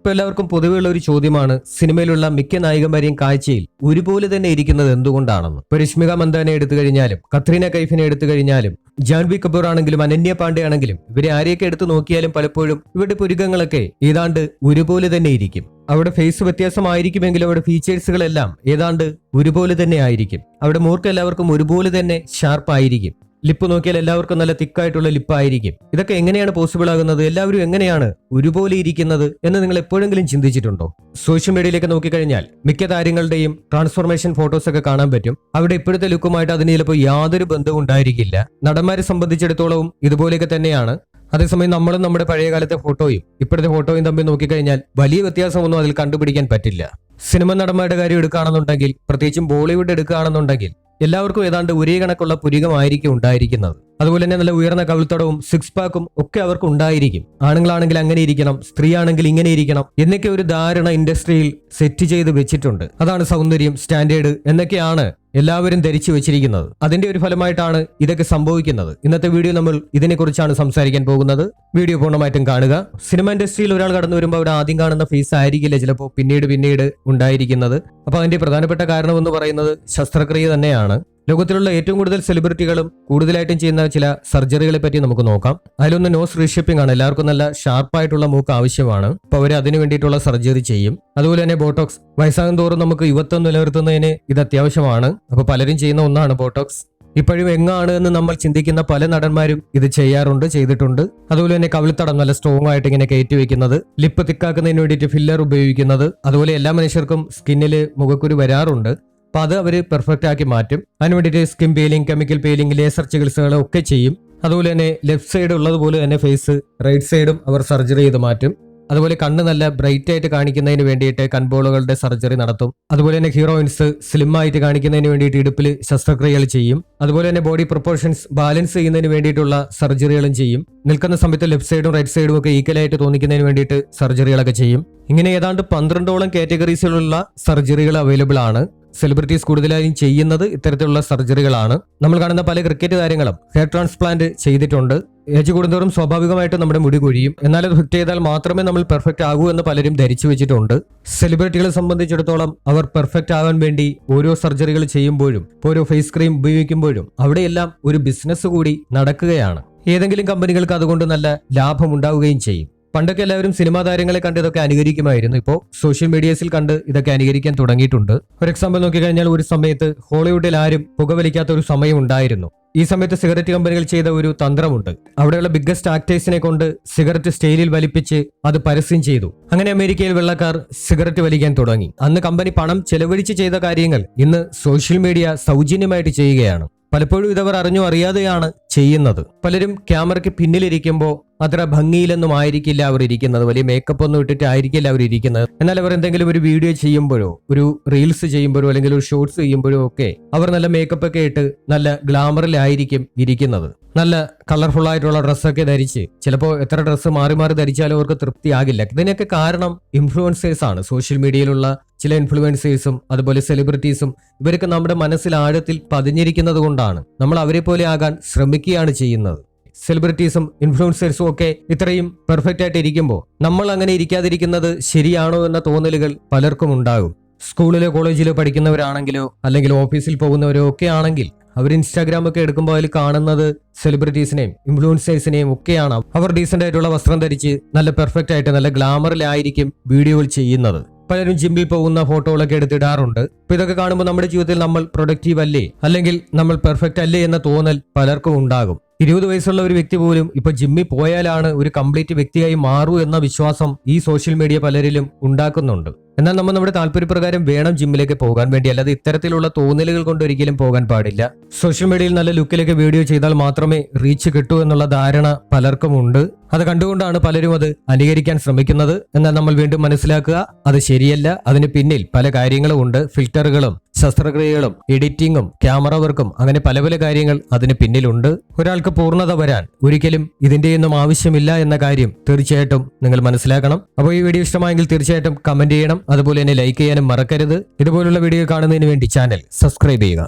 ഇപ്പൊ എല്ലാവർക്കും പൊതുവെയുള്ള ഒരു ചോദ്യമാണ് സിനിമയിലുള്ള മിക്ക നായികമാരെയും കാഴ്ചയിൽ ഒരുപോലെ തന്നെ ഇരിക്കുന്നത് എന്തുകൊണ്ടാണെന്ന്. ഇപ്പൊ രശ്മിക മന്ദാനെ എടുത്തു കഴിഞ്ഞാലും കത്രീന കൈഫിനെ എടുത്തു കഴിഞ്ഞാലും ജാൻവി കപൂർ ആണെങ്കിലും അനന്യ പാണ്ഡെ ആണെങ്കിലും ഇവരെ ആരെയൊക്കെ എടുത്തു നോക്കിയാലും പലപ്പോഴും ഇവരുടെ പുരുഗങ്ങളൊക്കെ ഏതാണ്ട് ഒരുപോലെ തന്നെ ഇരിക്കും. അവിടെ ഫേസ് വ്യത്യാസമായിരിക്കുമെങ്കിലും അവിടെ ഫീച്ചേഴ്സുകളെല്ലാം ഏതാണ്ട് ഒരുപോലെ തന്നെ ആയിരിക്കും. അവിടെ മൂർക്ക് എല്ലാവർക്കും ഒരുപോലെ തന്നെ ഷാർപ്പ് ആയിരിക്കും ലിപ്പ് നോക്കിയാൽ എല്ലാവർക്കും നല്ല തിക്കായിട്ടുള്ള ലിപ്പായിരിക്കും. ഇതൊക്കെ എങ്ങനെയാണ് പോസിബിൾ ആകുന്നത്? എല്ലാവരും എങ്ങനെയാണ് ഒരുപോലെ ഇരിക്കുന്നത് എന്ന് നിങ്ങൾ എപ്പോഴെങ്കിലും ചിന്തിച്ചിട്ടുണ്ടോ? സോഷ്യൽ മീഡിയയിലേക്ക് നോക്കിക്കഴിഞ്ഞാൽ മിക്ക താരങ്ങളുടെയും ട്രാൻസ്ഫോർമേഷൻ ഫോട്ടോസ് ഒക്കെ കാണാൻ പറ്റും. അവിടെ ഇപ്പോഴത്തെ ലുക്കുമായിട്ട് അതിന് ചിലപ്പോൾ യാതൊരു ബന്ധവും ഉണ്ടായിരിക്കില്ല. നടന്മാരെ സംബന്ധിച്ചിടത്തോളവും ഇതുപോലെയൊക്കെ തന്നെയാണ്. അതേസമയം നമ്മളും നമ്മുടെ പഴയകാലത്തെ ഫോട്ടോയും ഇപ്പോഴത്തെ ഫോട്ടോയും തമ്മിൽ നോക്കിക്കഴിഞ്ഞാൽ വലിയ വ്യത്യാസമൊന്നും അതിൽ കണ്ടുപിടിക്കാൻ പറ്റില്ല. സിനിമ നടന്മാരുടെ കാര്യം എടുക്കുകയാണെന്നുണ്ടെങ്കിൽ പ്രത്യേകിച്ചും ബോളിവുഡ് എടുക്കുകയാണെന്നുണ്ടെങ്കിൽ എല്ലാവർക്കും ഏതാണ്ട് ഒരേ കണക്കുള്ള പുരികമായിരിക്കും ഉണ്ടായിരിക്കുന്നത്. അതുപോലെ തന്നെ നല്ല ഉയർന്ന കവിൾത്തടവും സിക്സ് പാക്കും ഒക്കെ അവർക്ക് ഉണ്ടായിരിക്കും. ആണുങ്ങളാണെങ്കിൽ അങ്ങനെ ഇരിക്കണം സ്ത്രീ ആണെങ്കിൽ ഇങ്ങനെ ഇരിക്കണം എന്നൊക്കെ ഒരു ധാരണ ഇൻഡസ്ട്രിയിൽ സെറ്റ് ചെയ്ത് വെച്ചിട്ടുണ്ട്. അതാണ് സൗന്ദര്യം സ്റ്റാൻഡേർഡ് എന്നൊക്കെയാണ് എല്ലാവരും ധരിച്ചു വെച്ചിരിക്കുന്നത്. അതിന്റെ ഒരു ഫലമായിട്ടാണ് ഇതൊക്കെ സംഭവിക്കുന്നത്. ഇന്നത്തെ വീഡിയോ നമ്മൾ ഇതിനെക്കുറിച്ചാണ് സംസാരിക്കാൻ പോകുന്നത്. വീഡിയോ പൂർണമായിട്ടും കാണുക. സിനിമ ഇൻഡസ്ട്രിയിൽ ഒരാൾ കടന്നു വരുമ്പോൾ അവിടെ ആദ്യം കാണുന്ന ഫീസ് ആയിരിക്കില്ല ചിലപ്പോൾ പിന്നീട് പിന്നീട് ഉണ്ടായിരിക്കുന്നത്. അപ്പൊ അതിന്റെ പ്രധാനപ്പെട്ട കാരണം എന്ന് പറയുന്നത് ശസ്ത്രക്രിയ തന്നെയാണ്. ലോകത്തിലുള്ള ഏറ്റവും കൂടുതൽ സെലിബ്രിറ്റികളും കൂടുതലായിട്ടും ചെയ്യുന്ന ചില സർജറികളെ പറ്റി നമുക്ക് നോക്കാം. അതിലൊന്ന് നോസ് റീഷിപ്പിംഗ് ആണ്. എല്ലാവർക്കും നല്ല ഷാർപ്പായിട്ടുള്ള മൂക്ക് ആവശ്യമാണ്. അപ്പൊ അവർ അതിനു വേണ്ടിയിട്ടുള്ള സർജറി ചെയ്യും. അതുപോലെ തന്നെ ബോട്ടോക്സ് വയസ്സാകും തോറും നമുക്ക് യുവത്വം നിലനിർത്തുന്നതിന് ഇത് അത്യാവശ്യമാണ്. അപ്പൊ പലരും ചെയ്യുന്ന ഒന്നാണ് ബോട്ടോക്സ്. ഇപ്പോഴും എങ്ങാണ് എന്ന് നമ്മൾ ചിന്തിക്കുന്ന പല നടന്മാരും ഇത് ചെയ്യാറുണ്ട് ചെയ്തിട്ടുണ്ട്. അതുപോലെ തന്നെ കവിളിത്തടം നല്ല സ്ട്രോങ് ആയിട്ട് ഇങ്ങനെ കയറ്റി വെക്കുന്നത് ലിപ്പ് തിക്കാക്കുന്നതിന് വേണ്ടിയിട്ട് ഫില്ലർ ഉപയോഗിക്കുന്നത് അതുപോലെ എല്ലാ മനുഷ്യർക്കും സ്കിന്നിൽ മുഖക്കുരു വരാറുണ്ട്. അപ്പൊ അത് അവർ പെർഫെക്റ്റ് ആക്കി മാറ്റും. അതിന് വേണ്ടിയിട്ട് skin peeling chemical peeling laser ചികിത്സകളൊക്കെ ചെയ്യും. അതുപോലെ തന്നെ ലെഫ്റ്റ് സൈഡ് ഉള്ളതുപോലെ തന്നെ ഫേസ് റൈറ്റ് സൈഡും അവർ സർജറി ചെയ്ത് മാറ്റും. അതുപോലെ കണ്ണ് നല്ല ബ്രൈറ്റ് ആയിട്ട് കാണിക്കുന്നതിന് വേണ്ടിയിട്ട് കൺബോളുകളുടെ സർജറി നടത്തും. അതുപോലെ തന്നെ ഹീറോയിൻസ് സ്ലിം ആയിട്ട് കാണിക്കുന്നതിന് വേണ്ടിയിട്ട് ഇടുപ്പിൽ ശസ്ത്രക്രിയകൾ ചെയ്യും. അതുപോലെ തന്നെ ബോഡി പ്രൊപ്പോർഷൻസ് ബാലൻസ് ചെയ്യുന്നതിന് വേണ്ടിയിട്ടുള്ള സർജറികളും ചെയ്യും. നിൽക്കുന്ന സമയത്ത് ലെഫ്റ്റ് സൈഡും റൈറ്റ് സൈഡും ഒക്കെ ഈക്വലായിട്ട് തോന്നിക്കുന്നതിന് വേണ്ടിയിട്ട് സർജറികളൊക്കെ ചെയ്യും. ഇങ്ങനെ ഏതാണ്ട് പന്ത്രണ്ടോളം കാറ്റഗറീസിലുള്ള സർജറികൾ അവൈലബിൾ ആണ്. സെലിബ്രിറ്റീസ് കൂടുതലായും ചെയ്യുന്നത് ഇത്തരത്തിലുള്ള സർജറികളാണ്. നമ്മൾ കാണുന്ന പല ക്രിക്കറ്റ് താരങ്ങളും ഹെയർ ട്രാൻസ്പ്ലാന്റ് ചെയ്തിട്ടുണ്ട്. ഏജ് കൂടുന്തോറും സ്വാഭാവികമായിട്ട് നമ്മുടെ മുടി കൊഴിയും. എന്നാൽ അത് ഫിറ്റ് ചെയ്താൽ മാത്രമേ നമ്മൾ പെർഫെക്റ്റ് ആകൂ എന്ന് പലരും ധരിച്ചു വെച്ചിട്ടുണ്ട്. സെലിബ്രിറ്റികളെ സംബന്ധിച്ചിടത്തോളം അവർ പെർഫെക്റ്റ് ആവാൻ വേണ്ടി ഓരോ സർജറികൾ ചെയ്യുമ്പോഴും ഓരോ ഫേസ് ക്രീം ഉപയോഗിക്കുമ്പോഴും അവിടെയെല്ലാം ഒരു ബിസിനസ് കൂടി നടക്കുകയാണ്. ഏതെങ്കിലും കമ്പനികൾക്ക് അതുകൊണ്ട് നല്ല ലാഭം ഉണ്ടാവുകയും ചെയ്യും. പണ്ടൊക്കെ എല്ലാവരും സിനിമാ താരങ്ങളെ കണ്ട് ഇതൊക്കെ അനുകരിക്കുമായിരുന്നു. ഇപ്പോൾ സോഷ്യൽ മീഡിയസിൽ കണ്ട് ഇതൊക്കെ അനുകരിക്കാൻ തുടങ്ങിയിട്ടുണ്ട്. ഒരു എക്സാമ്പിൾ നോക്കിക്കഴിഞ്ഞാൽ ഒരു സമയത്ത് ഹോളിവുഡിൽ ആരും പുകവലിക്കാത്ത ഒരു സമയം ഉണ്ടായിരുന്നു. ഈ സമയത്ത് സിഗരറ്റ് കമ്പനികൾ ചെയ്ത ഒരു തന്ത്രമുണ്ട്. അവിടെയുള്ള ബിഗ്ഗസ്റ്റ് ആക്ടേഴ്സിനെ കൊണ്ട് സിഗരറ്റ് സ്റ്റൈലിൽ വലിപ്പിച്ച് അത് പരസ്യം ചെയ്തു. അങ്ങനെ അമേരിക്കയിൽ വെള്ളക്കാർ സിഗരറ്റ് വലിക്കാൻ തുടങ്ങി. അന്ന് കമ്പനി പണം ചെലവഴിച്ച് ചെയ്ത കാര്യങ്ങൾ ഇന്ന് സോഷ്യൽ മീഡിയ സൗജന്യമായിട്ട് ചെയ്യുകയാണ്. പലപ്പോഴും ഇതവർ അറിഞ്ഞോ അറിയാതെയാണ് ചെയ്യുന്നത്. പലരും ക്യാമറയ്ക്ക് പിന്നിലിരിക്കുമ്പോൾ അത്ര ഭംഗിയിലൊന്നും ആയിരിക്കില്ല അവർ ഇരിക്കുന്നത്. വലിയ മേക്കപ്പ് ഒന്നും ഇട്ടിട്ട് ആയിരിക്കില്ല അവർ ഇരിക്കുന്നത്. എന്നാൽ അവർ എന്തെങ്കിലും ഒരു വീഡിയോ ചെയ്യുമ്പോഴോ ഒരു റീൽസ് ചെയ്യുമ്പോഴോ അല്ലെങ്കിൽ ഒരു ഷോർട്സ് ചെയ്യുമ്പോഴോ ഒക്കെ അവർ നല്ല മേക്കപ്പ് ഒക്കെ ഇട്ട് നല്ല ഗ്ലാമറിലായിരിക്കും ഇരിക്കുന്നത്. നല്ല കളർഫുൾ ആയിട്ടുള്ള ഡ്രസ്സൊക്കെ ധരിച്ച് ചിലപ്പോൾ എത്ര ഡ്രസ്സ് മാറി മാറി ധരിച്ചാലും അവർക്ക് തൃപ്തിയാകില്ല. ഇതിനൊക്കെ കാരണം ഇൻഫ്ലുവൻസേഴ്സ് ആണ്. സോഷ്യൽ മീഡിയയിലുള്ള ചില ഇൻഫ്ലുവൻസേഴ്സും അതുപോലെ സെലിബ്രിറ്റീസും ഇവരൊക്കെ നമ്മുടെ മനസ്സിൽ ആഴത്തിൽ പതിഞ്ഞിരിക്കുന്നത് കൊണ്ടാണ്. നമ്മൾ അവരെ പോലെ ആകാൻ ശ്രമിക്കുകയാണ് ചെയ്യുന്നത്. സെലിബ്രിറ്റീസും ഇൻഫ്ലുവൻസേഴ്സും ഒക്കെ ഇത്രയും പെർഫെക്റ്റ് ആയിട്ട് ഇരിക്കുമ്പോൾ നമ്മൾ അങ്ങനെ ഇരിക്കാതിരിക്കുന്നത് ശരിയാണോ എന്ന തോന്നലുകൾ പലർക്കും ഉണ്ടാകും. സ്കൂളിലോ കോളേജിലോ പഠിക്കുന്നവരാണെങ്കിലോ അല്ലെങ്കിൽ ഓഫീസിൽ പോകുന്നവരോ ഒക്കെ ആണെങ്കിൽ അവർ ഇൻസ്റ്റാഗ്രാം ഒക്കെ എടുക്കുമ്പോൾ അതിൽ കാണുന്നത് സെലിബ്രിറ്റീസിനെയും ഇൻഫ്ലുവൻസേഴ്സിനെയും ഒക്കെയാണ്. അവർ ഡീസെന്റ് ആയിട്ടുള്ള വസ്ത്രം ധരിച്ച് നല്ല പെർഫെക്റ്റ് ആയിട്ട് നല്ല ഗ്ലാമറിലായിരിക്കും വീഡിയോകൾ ചെയ്യുന്നത്. പലരും ജിമ്മിൽ പോകുന്ന ഫോട്ടോകളൊക്കെ എടുത്തിടാറുണ്ട്. അപ്പൊ ഇതൊക്കെ കാണുമ്പോൾ നമ്മുടെ ജീവിതത്തിൽ നമ്മൾ പ്രൊഡക്റ്റീവ് അല്ലേ? അല്ലെങ്കിൽ നമ്മൾ പെർഫെക്റ്റ് അല്ലേ എന്ന തോന്നൽ പലർക്കും ഉണ്ടാകും. ഇരുപത് വയസ്സുള്ള ഒരു വ്യക്തി പോലും ഇപ്പൊ ജിമ്മിൽ പോയാലാണ് ഒരു കംപ്ലീറ്റ് വ്യക്തിയായി മാറൂ എന്ന വിശ്വാസം ഈ സോഷ്യൽ മീഡിയ പലരിലും ഉണ്ടാക്കുന്നുണ്ട്. എന്നാൽ നമ്മൾ നമ്മുടെ താല്പര്യപ്രകാരം വേണം ജിമ്മിലേക്ക് പോകാൻ വേണ്ടി. അല്ലാതെ ഇത്തരത്തിലുള്ള തോന്നലുകൾ കൊണ്ട് ഒരിക്കലും പോകാൻ പാടില്ല. സോഷ്യൽ മീഡിയയിൽ നല്ല ലുക്കിലേക്ക് വീഡിയോ ചെയ്താൽ മാത്രമേ റീച്ച് കിട്ടൂ എന്നുള്ള ധാരണ പലർക്കും ഉണ്ട്. അത് കണ്ടുകൊണ്ടാണ് പലരും അത് അനുകരിക്കാൻ ശ്രമിക്കുന്നത്. എന്നാൽ നമ്മൾ വീണ്ടും മനസ്സിലാക്കുക അത് ശരിയല്ല. അതിന് പിന്നിൽ പല കാര്യങ്ങളും ഉണ്ട്. ഫിൽറ്ററുകളും ശസ്ത്രക്രിയകളും എഡിറ്റിംഗും ക്യാമറ വർക്കും അങ്ങനെ പല പല കാര്യങ്ങൾ അതിന് പിന്നിലുണ്ട്. ഒരാൾക്ക് പൂർണത വരാൻ ഒരിക്കലും ഇതിന്റെയൊന്നും ആവശ്യമില്ല എന്ന കാര്യം തീർച്ചയായിട്ടും നിങ്ങൾ മനസ്സിലാക്കണം. അപ്പോൾ ഈ വീഡിയോ ഇഷ്ടമായെങ്കിൽ തീർച്ചയായിട്ടും കമന്റ് ചെയ്യണം. അതുപോലെ തന്നെ ലൈക്ക് ചെയ്യാനും മറക്കരുത്. ഇതുപോലുള്ള വീഡിയോ കാണുന്നതിന് വേണ്ടി ചാനൽ സബ്സ്ക്രൈബ് ചെയ്യുക.